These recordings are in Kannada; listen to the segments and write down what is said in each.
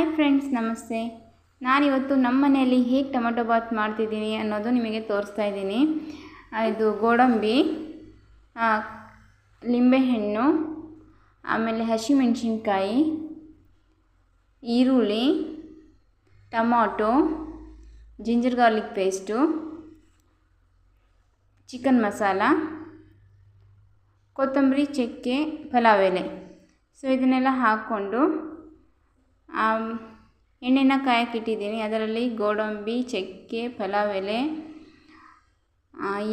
ಹಾಯ್ ಫ್ರೆಂಡ್ಸ್, ನಮಸ್ತೆ. ನಾನಿವತ್ತು ನಮ್ಮ ಮನೆಯಲ್ಲಿ ಹೇಗೆ ಟೊಮೆಟೊ ಬಾತ್ ಮಾಡ್ತಿದ್ದೀನಿ ಅನ್ನೋದು ನಿಮಗೆ ತೋರಿಸ್ತಾ ಇದ್ದೀನಿ. ಇದು ಗೋಡಂಬಿ ಲಿಂಬೆಹಣ್ಣು, ಆಮೇಲೆ ಹಸಿಮೆಣಸಿನ್ಕಾಯಿ, ಈರುಳ್ಳಿ, tomato, ginger garlic paste, chicken masala, ಕೊತ್ತಂಬರಿ ಚಕ್ಕೆ, ಪಲಾವ್ ಎಲೆ. ಸೊ, ಇದನ್ನೆಲ್ಲ ಹಾಕ್ಕೊಂಡು ಎಣ್ಣೆನ ಕಾಯಕ್ಕೆ ಇಟ್ಟಿದ್ದೀನಿ ಅದರಲ್ಲಿ ಗೋಡಂಬಿ, ಚಕ್ಕೆ ಪಲಾವ್ ಎಲೆ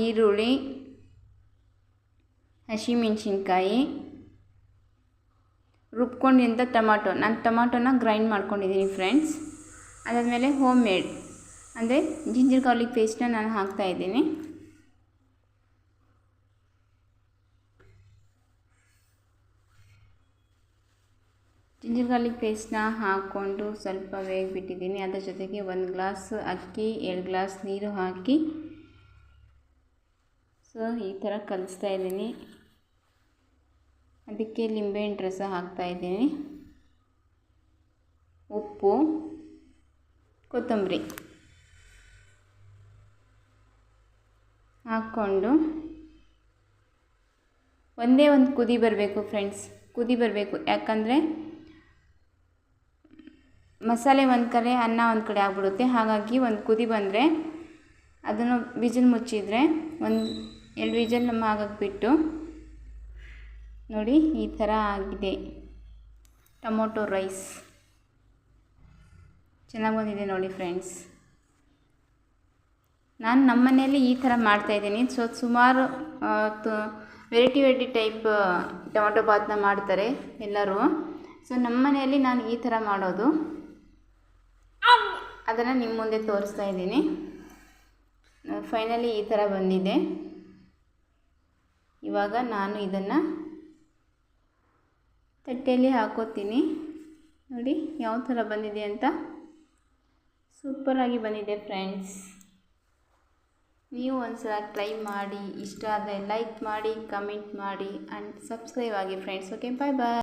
ಈರುಳ್ಳಿ, ಹಸಿಮೆಣ್ಸಿನ್ಕಾಯಿ, ರುಬ್ಕೊಂಡಿದ್ದ ಟೊಮಾಟೊ. ನಾನು ಟೊಮಾಟೊನ ಗ್ರೈಂಡ್ ಮಾಡ್ಕೊಂಡಿದ್ದೀನಿ ಫ್ರೆಂಡ್ಸ್. ಅದಾದಮೇಲೆ ಹೋಮ್ ಮೇಡ್ ಅಂದರೆ ಜಿಂಜರ್ ಗಾರ್ಲಿಕ್ ಪೇಸ್ಟನ್ನ ನಾನು ಹಾಕ್ತಾಯಿದ್ದೀನಿ ಜಿಂಜರ್ ಗಾರ್ಲಿಕ್ ಪೇಸ್ಟ್ನ ಹಾಕ್ಕೊಂಡು ಸ್ವಲ್ಪ ಬಿಟ್ಟಿದ್ದೀನಿ ಅದರ ಜೊತೆಗೆ ಒಂದು ಗ್ಲಾಸ್ ಅಕ್ಕಿ, ಎರಡು ಗ್ಲಾಸ್ ನೀರು ಹಾಕಿ ಸೊ, ಈ ಥರ ಕಲಿಸ್ತಾ ಇದ್ದೀನಿ. ಅದಕ್ಕೆ ಲಿಂಬೆಹಣ್ಣು ರಸ ಹಾಕ್ತಾಯಿದ್ದೀನಿ ಉಪ್ಪು, ಕೊತ್ತಂಬರಿ ಹಾಕ್ಕೊಂಡು ಒಂದೇ ಒಂದು ಕುದಿ ಬರಬೇಕು ಫ್ರೆಂಡ್ಸ್ ಕುದಿ ಬರಬೇಕು. ಯಾಕಂದರೆ ಮಸಾಲೆ ಒಂದು ಕಡೆ, ಅನ್ನ ಒಂದು ಕಡೆ ಆಗ್ಬಿಡುತ್ತೆ. ಹಾಗಾಗಿ ಒಂದು ಕುದಿ ಬಂದರೆ ಅದನ್ನು ವಿಜಿಲ್ ಮುಚ್ಚಿದರೆ ಒಂದು ಎರಡು ವಿಜಲ್ ನಮ್ಮ ಆಗಕ್ಕೆ ಬಿಟ್ಟು ನೋಡಿ ಈ ಥರ ಆಗಿದೆ. Tomato rice. ಚೆನ್ನಾಗಿ ಬಂದಿದೆ ನೋಡಿ ಫ್ರೆಂಡ್ಸ್. ನಾನು ನಮ್ಮ ಮನೆಯಲ್ಲಿ ಈ ಥರ ಮಾಡ್ತಾಯಿದ್ದೀನಿ ಸೊ, ಸುಮಾರು ವೆರೈಟಿ ವೆರೈಟಿ ಟೈಪ್ ಟೊಮೊಟೊ ಬಾತ್ನ ಮಾಡ್ತಾರೆ ಎಲ್ಲರೂ. ಸೊ, ನಮ್ಮ ಮನೆಯಲ್ಲಿ ನಾನು ಈ ಥರ ಮಾಡೋದು. ಅದನ್ನು ನಿಮ್ಮ ಮುಂದೆ ತೋರಿಸ್ತಾ ಇದ್ದೀನಿ. ಫೈನಲಿ ಈ ಥರ ಬಂದಿದೆ. ಇವಾಗ ನಾನು ಇದನ್ನು ತಟ್ಟೆಯಲ್ಲಿ ಹಾಕೋತೀನಿ. ನೋಡಿ, ಯಾವ ಥರ ಬಂದಿದೆ ಅಂತ. ಸೂಪರಾಗಿ ಬಂದಿದೆ ಫ್ರೆಂಡ್ಸ್ ನೀವು ಒಂದು ಸಲ ಟ್ರೈ ಮಾಡಿ, ಇಷ್ಟ ಆದರೆ ಲೈಕ್ ಮಾಡಿ ಕಮೆಂಟ್ ಮಾಡಿ ಆ್ಯಂಡ್ ಸಬ್ಸ್ಕ್ರೈಬ್ ಆಗಿ ಫ್ರೆಂಡ್ಸ್ ಓಕೆ ಬಾಯ್ ಬಾಯ್